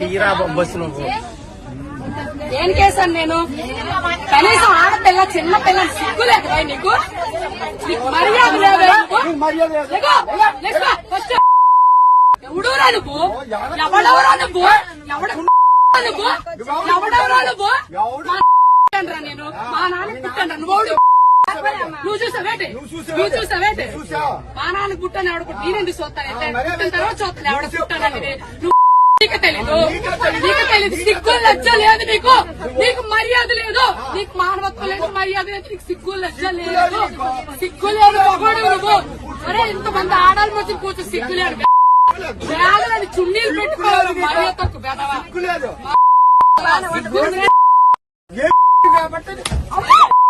తీరా బస్సు నువ్వు ఏం చేశాను నేను కనీసం ఆడపిల్ల చిన్న పిల్ల సిగ్గులేదు నీకు మర్యాద లేదు నీకు? లేకో, లేకో, ఫస్ట్. ఎవడురా నువ్వు ఎవడెవరా నువ్వు ఎవడ నువ్వు ఎవడెవరా నువ్వు నేను మా నాన్న పుట్టాను నువ్వు నువ్వు చూసావేంటి నువ్వు చూసావేంటి మా నాన్న పుట్టాను ఎవడ పుట్టి నేనెందుకు చూస్తాను? పుట్టిన తర్వాత చూస్తాను ఎవడ పుట్టానని నువ్వు నీకు తెలీదు. నీకు తెలీదు. సిగ్గు లజ్జ లేదు నీకు. నీకు మర్యాద లేదు. నీకు మానవత్వం లేదు మర్యాద లేదు. నీకు సిగ్గు లజ్జ లేదు. సిగ్గు లేదు మగోడు నువ్వు అరే ఇంతమంది ఆడాలి మధ్య కూర్చో సిగ్గు లేదు. వేలని చున్నీలు పెట్టుకోవాలి మర్యాద తక్కువ. సిగ్గు లేదు.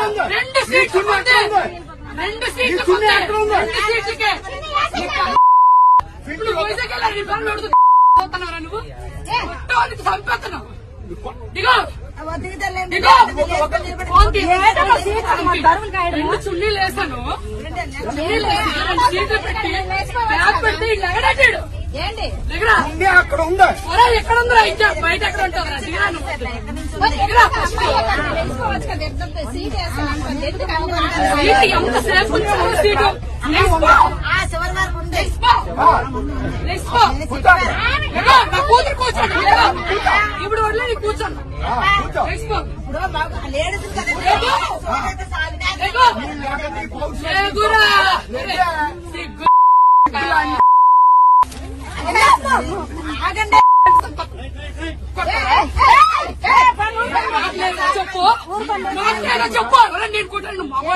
రెండు సీట్లు. రెండు సీట్లు. రెండు సీట్లకే. ఇప్పుడు వైజాగ్ వెళ్ళాలి, పనులు అడుగుతూ పోతున్నావురా నువ్వు? కొట్టడానికి చంపేస్తున్నావు. రెండు చున్నీలు వేసాను చున్నీలు వేసి రెండు సీట్లు పెట్టి బ్యాగ్ పెట్టి లెగడాడు ఏంటి? అక్కడ ఉందా? ఎక్కడ ఉందో ఇంకా బయట ఎక్కడ కదా ఎంత సీట్ సేపు నా కూతురు కూర్చోండి. ఇప్పుడు వదిలే నీ కూర్చోండి. లేడీస్ కదా లేగో. సీట్ సాగినా లేగో. లేగురా. సిగ్గు. ఆగండి మాట్లాడరా చెప్పు మాట్లాడరా చెప్పు ఒరే, నేను కూర్చొని నువ్వు మగవాడు సిగ్గు లేదు. ఓరా, నేను కొట్టి ఇవ్వలేదు. నేను కొట్టి ఇవ్వలేదు. చూస్తాయా? ఎక్కడుంటే తగులే మాట్లాడు. ఎవరన్నా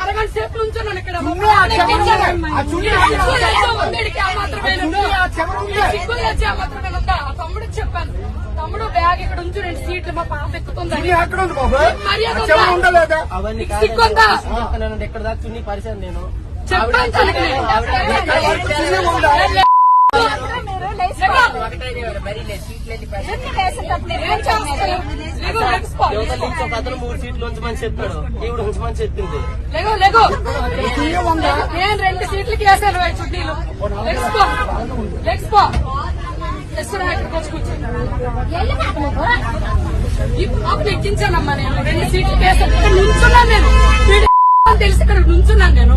అరగంట సేపు నుంచున్నాను ఇక్కడ తమ్ముడికి చెప్పాను. తమ్ముడు బ్యాగ్ ఇక్కడ ఉంచు రెండు సీట్లు మా పాప ఎక్కుతుందని అక్కడ ఉంది అవన్నీ ఎక్కడ దాకా చున్నీ పరిచాను నేను. చెప్పాను మూడు సీట్లు ఉంచమని చెప్పాడు. ఈవిడ ఉంచమని చెప్పింది. లేగో లేగో. నేను రెండు సీట్లకి వేసాను చుట్టీలు ఎక్కించానమ్మా నేను. రెండు సీట్లకి వేసాను ఇక్కడ నుంచున్నాను నేను. తెలిసి ఇక్కడ నుంచున్నాను నేను.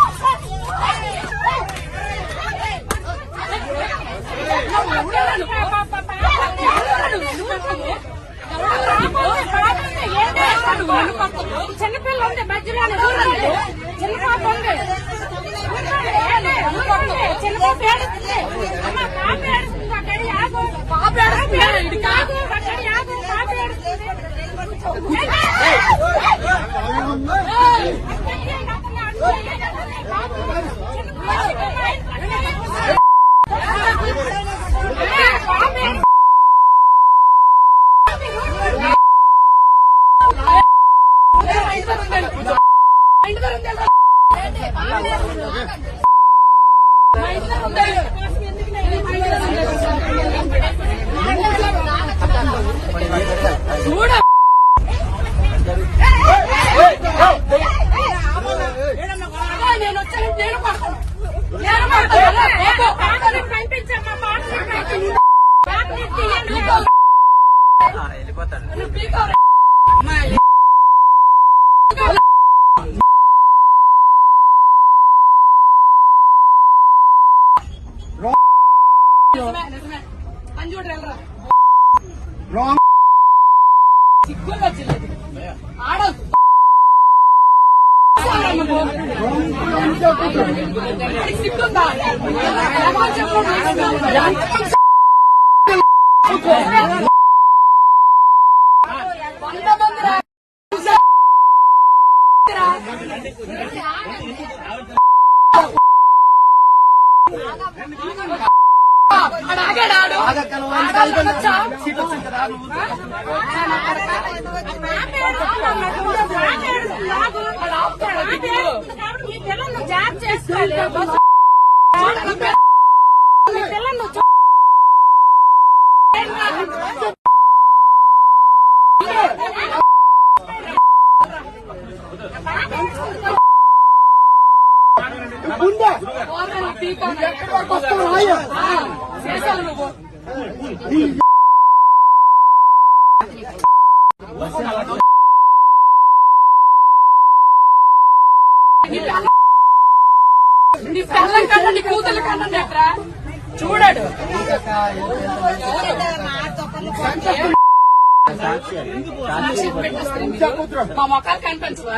ఐదు వందలు ఐదు వందలు చూడ. నేను వచ్చాను నేను పడతాను నేను పడతాను పాటలు పంపించమ్మా రాంగ్ సిగ్గుల్లో చిల్లది. ఆడొద్దు. నీకు సిగ్గుందా? ఎవరు నీ పీకాను. వస్తావు రాయ? చేసావు నువ్వు. నీ పిల్ల- నీ పిల్లం కన్నా నీ కూతుల కన్నా చూడాడు మా మొక్కలు కనిపించవా?